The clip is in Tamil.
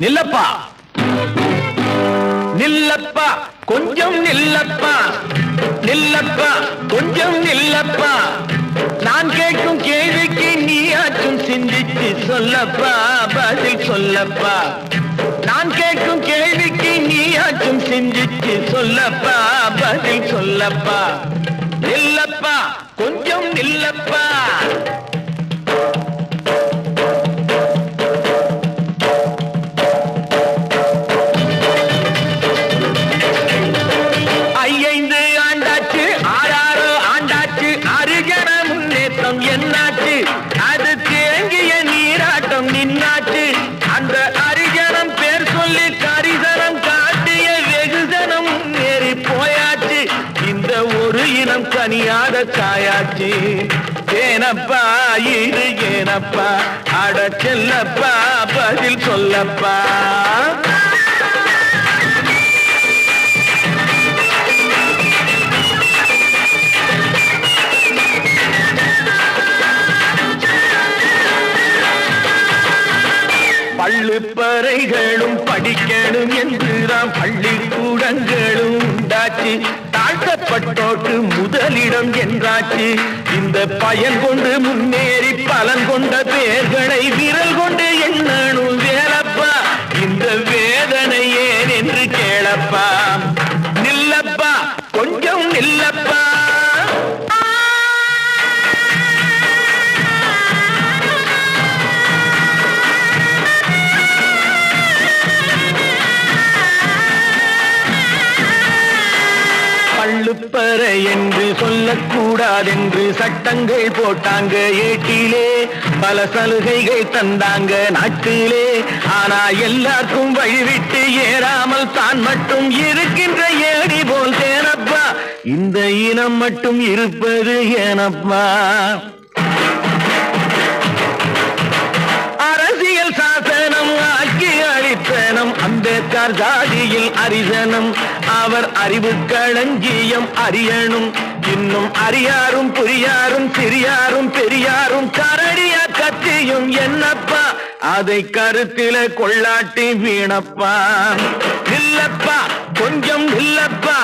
நில்லப்பா. நில்லப்பா. கொஞ்சம் நில்லப்பா. நில்லப்பா. கொஞ்சம் நில்லப்பா. நான் கேட்கும் கேள்விக்கு நீயாச்சும் சிந்திச்சு சொல்லப்பா. பதில் சொல்லப்பா. நான் கேட்கும் கேள்விக்கு நீயாச்சும் சிந்திச்சு சொல்லப்பா. பதில் சொல்லப்பா. நில்லப்பா. கொஞ்சம் நில்லப்பா. இனம் கனியாத தாயாச்சி. ஏனப்பா இது ஏனப்பா. அட செல்லப்பா பதில் சொல்லப்பா. பள்ளுப்பறைகளும் படிக்கணும் என்றுதான் பள்ளிக்கூடங்களும் உண்டாச்சு. கஷ்டப்பட்டோக்கு முதலிடம் என்றாச்சு. இந்த பயன் கொண்டு முன்னேறி பலன் கொண்ட பேர்களை விரல் கொண்டு பள்ளுப்பறை என்று சொல்லக்கூடாதென்று சட்டங்கள் போட்டாங்க ஏட்டிலே. பல சலுகைகள் தந்தாங்க நாட்டிலே. ஆனா எல்லாருக்கும் வழிவிட்டு ஏறாமல் தான் மட்டும் இருக்கின்ற ஏடி போல் தேனப்பா. இந்த இனம் மட்டும் இருப்பது ஏனப்பா. அம்பேத்கர் ஜாதியில் அரிசனம் அவர் அறிவு களஞ்சியம் அறியணும் இன்னும் அறியாரும் புரியாரும் சிறியாரும் பெரியாரும் கரடியா கத்தியும் என்னப்பா? அதை கருத்தில கொள்ளாட்டி வீணப்பா. இல்லப்பா கொஞ்சம் இல்லப்பா.